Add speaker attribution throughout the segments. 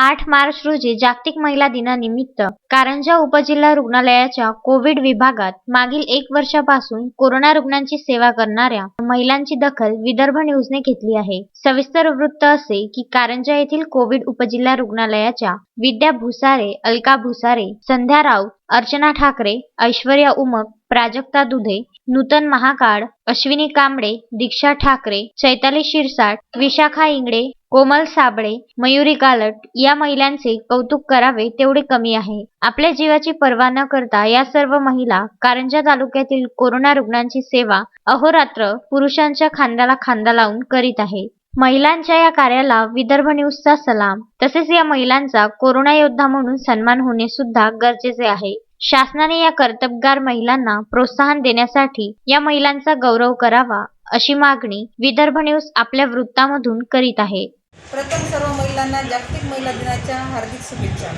Speaker 1: आठ मार्च रोजी जागतिक महिला दिनानिमित्त कारंजा उपजिल्हा रुग्णालयाच्या कोविड विभागात मागील एक वर्षापासून कोरोना रुग्णांची सेवा करणाऱ्या महिलांची दखल विदर्भ न्यूजने घेतली आहे. सविस्तर वृत्त असे की कारंजा येथील कोविड उपजिल्हा रुग्णालयाच्या विद्या भुसारे अलका भुसारे संध्या राऊत अर्चना ठाकरे ऐश्वर्या उमप प्राजक्ता दुधे नूतन महाकाळ अश्विनी कांबळे दीक्षा ठाकरे चैताली शिरसाट विशाखा इंगडे कोमल साबळे मयुरी कालट या महिलांचे कौतुक करावे तेवढे कमी आहे. आपल्या जीवाची पर्वा न करता या सर्व महिला कारंजा तालुक्यातील कोरोना रुग्णांची सेवा अहोरात्र पुरुषांच्या खांद्याला खांदा लावून करीत आहे महिलांच्या या कार्याला विदर्भ न्यूजचा सलाम. तसेच या महिलांचा कोरोना योद्धा म्हणून सन्मान होणे सुद्धा गरजेचे आहे. शासनाने या कर्तबगार महिलांना प्रोत्साहन देण्यासाठी या महिलांचा गौरव करावा अशी मागणी विदर्भ न्यूज आपल्या वृत्तामधून करीत आहे.
Speaker 2: प्रथम सर्व महिलांना जागतिक महिला दिनाच्या हार्दिक शुभेच्छा.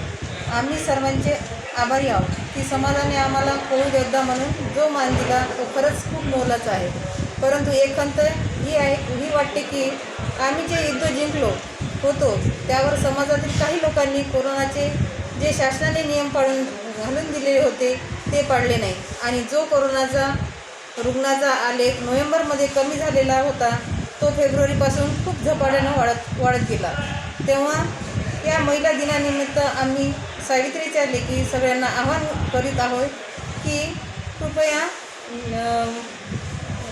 Speaker 2: आम्ही सर्वांचे आभारी आहोत. की समाजाने आम्हाला कोविड योद्धा म्हणून जो मान दिला तो खरंच खूप मोलाचा आहे. परंतु एक ही आहे ही वाटते की आम्ही जे युद्ध जिंकलो होतो त्यावर समाजातील काही लोकांनी कोरोनाचे जे शासनाने नियम पाळून घालून दिलेले होते ते पाळले नाही. आणि जो कोरोनाचा रुग्णाचा आलेख नोव्हेंबरमध्ये कमी झालेला होता तो फेब्रुवारीपासून खूप झपाट्यानं वाढत वाढत गेला. तेव्हा या महिला दिनानिमित्त आम्ही सावित्रीच्या लेखी सगळ्यांना आवाहन करीत आहोत की कृपया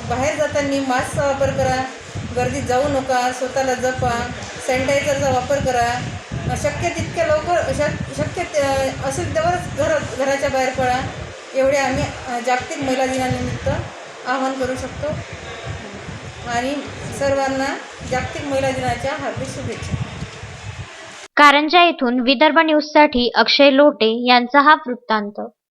Speaker 2: बाहेर जाताना मास्कचा वापर करा गर्दीत जाऊ नका स्वतःला जपा सॅनिटायझरचा वापर करा. शक्य तितक्या लवकर शक शक्य असेल तेव्हाच घर घराच्या बाहेर पडा. एवढे आम्ही जागतिक महिला दिनानिमित्त आवाहन करू शकतो. आणि सर्वांना जागतिक महिला दिनाच्या हार्दिक शुभेच्छा.
Speaker 1: कारंजा येथून विदर्भ न्यूजसाठी अक्षय लोटे यांचा हा वृत्तांत.